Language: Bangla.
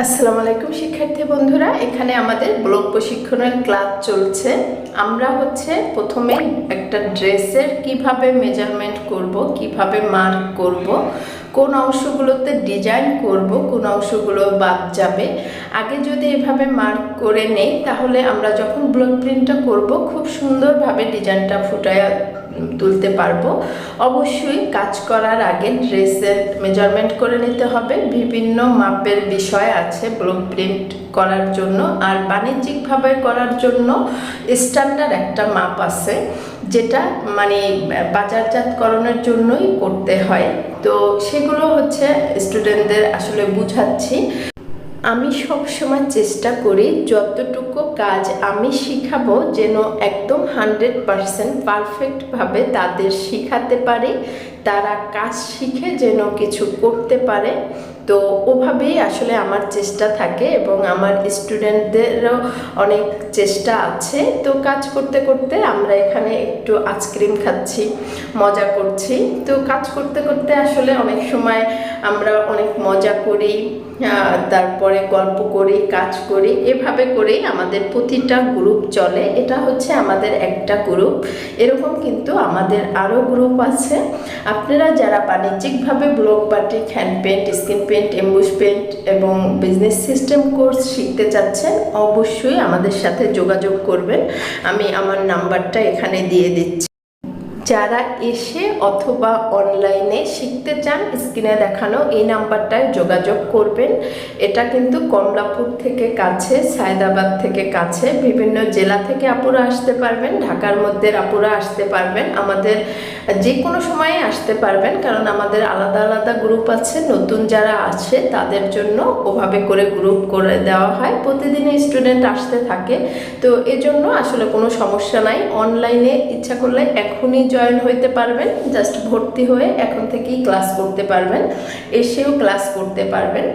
আসসালামু আলাইকুম, শিক্ষার্থী বন্ধুরা। এখানে আমাদের ব্লক প্রশিক্ষণের ক্লাস চলছে। আমরা হচ্ছে প্রথমে একটা ড্রেসের কীভাবে মেজারমেন্ট করব, কীভাবে মার্ক করব কোন অংশগুলোতে ডিজাইন করব, কোন অংশগুলো বাদ যাবে, আগে যদি এভাবে মার্ক করে নেই, তাহলে আমরা যখন ব্লক প্রিন্টটা করব, খুব সুন্দরভাবে ডিজাইনটা ফুটায় তুলতে পারব। অবশ্যই কাজ করার আগে ড্রেসের মেজারমেন্ট করে নিতে হবে। বিভিন্ন মাপের বিষয় আছে ব্লক প্রিন্ট করার জন্য, আর বাণিজ্যিকভাবে করার জন্য স্ট্যান্ডার্ড একটা মাপ আছে। যেটা মানে বাজারজাতকরণের জন্যই করতে হয়। তো সেগুলো হচ্ছে স্টুডেন্টদের আসলে বুঝাচ্ছি। আমি সব সময় চেষ্টা করি যতটুকু কাজ আমি শিখাবো যেন একদম হান্ড্রেড পারসেন্ট পারফেক্টভাবে তাদের শিখাতে পারি, তারা কাজ শিখে যেন কিছু করতে পারে। তো ওভাবেই আসলে আমার চেষ্টা থাকে এবং আমার স্টুডেন্টদেরও অনেক চেষ্টা আছে। তো কাজ করতে করতে আমরা এখানে একটু আইসক্রিম খাচ্ছি, মজা করছি। তো কাজ করতে করতে আসলে অনেক সময় আমরা অনেক মজা করি তারপরে গল্প করি, কাজ করি। এভাবে করেই আমাদের প্রতিটা গ্রুপ চলে। এটা হচ্ছে আমাদের একটা গ্রুপ এরকম কিন্তু আমাদের আরও গ্রুপ আছে। আপনারা যারা বাণিজ্যিকভাবে block batik hand paint skin paint emboss paint এবং বিজনেস সিস্টেম কোর্স শিখতে চাচ্ছেন, অবশ্যই আমাদের সাথে যোগাযোগ করবেন। আমি আমার নাম্বারটা এখানে দিয়ে দিচ্ছি। যারা এসে অথবা অনলাইনে শিখতে চান স্ক্রিনে দেখানো, এই নাম্বারটায় যোগাযোগ করবেন। এটা কিন্তু কমলাপুর থেকে কাছে, সায়দাবাদ থেকে কাছে, বিভিন্ন জেলা থেকে আপুরা আসতে পারবেন, ঢাকার মধ্যে আপুরা আসতে পারবেন, আমাদের যে কোনো সময়ে আসতে পারবেন, কারণ আমাদের আলাদা আলাদা গ্রুপ আছে, নতুন যারা আছে, তাদের জন্য ওভাবে করে গ্রুপ করে দেওয়া হয়। প্রতিদিনই স্টুডেন্ট আসতে থাকে। তো এজন্য আসলে কোনো সমস্যা নাই। অনলাইনে ইচ্ছা করলে এখনই জয়েন হইতে পারবেন জাস্ট ভর্তি হয়ে এখন থেকেই ক্লাস করতে পারবেন, এসেও ক্লাস করতে পারবেন।